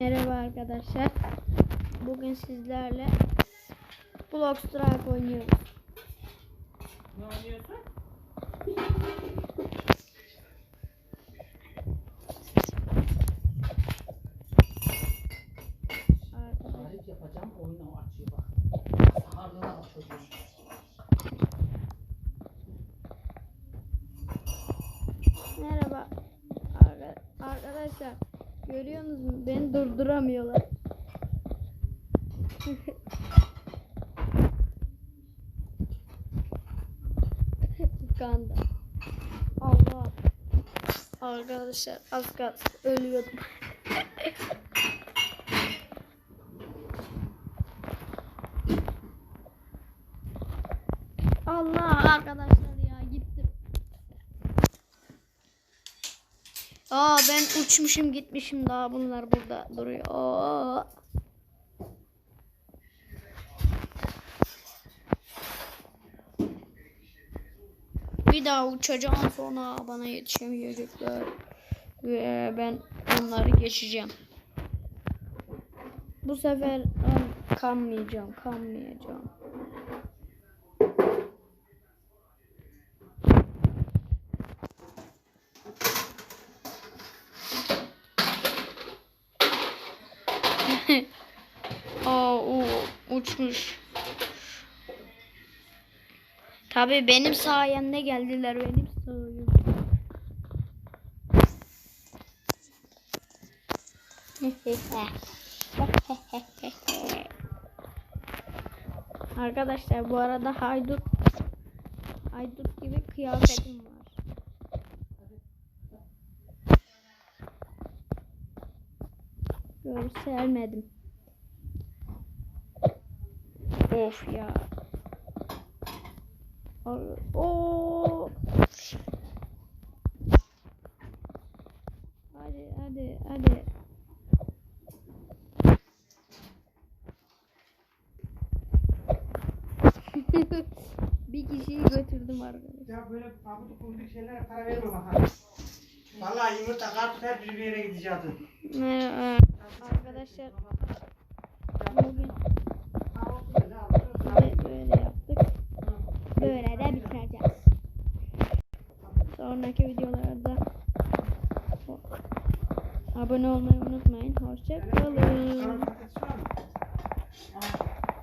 Merhaba arkadaşlar. Bugün sizlerle Block Strike oynuyoruz. Ne oynuyorsun? Arkadaşlar, Tarif yapacağım oyunu açıyor bak. Saharlığına bak çocuğum. merhaba Arka- arkadaşlar. Görüyorsunuz mu? Beni durduramıyorlar. Tıkandı. Allah. Arkadaşlar az kalsın ölüyordum. Allah arkadaşlar ya gittim. Aa ben uçmuşum gitmişim daha bunlar burada duruyor. Aa. Bir daha uçacağım sonra bana yetişemeyecekler. Ve ben onları geçeceğim. Bu sefer ben kanmayacağım, Aa o uçmuş. Tabii benim sayemde geldiler benim sayemde. Arkadaşlar bu arada haydut haydut gibi kıyafetim var. Görselmedim. Of ya. Oo. Hadi hadi hadi. bir kişiyi götürdüm arkadaşlar. Ya böyle pabucu kunduk şeylere para verme bakalım. Vallahi yumurta karpuz her bir yere gideceğiz. Arkadaşlar. Bugün böyle, yaptık. Böyle de bitireceğiz. Sonraki videolarda abone olmayı unutmayın. Hoşça kalın. Aa,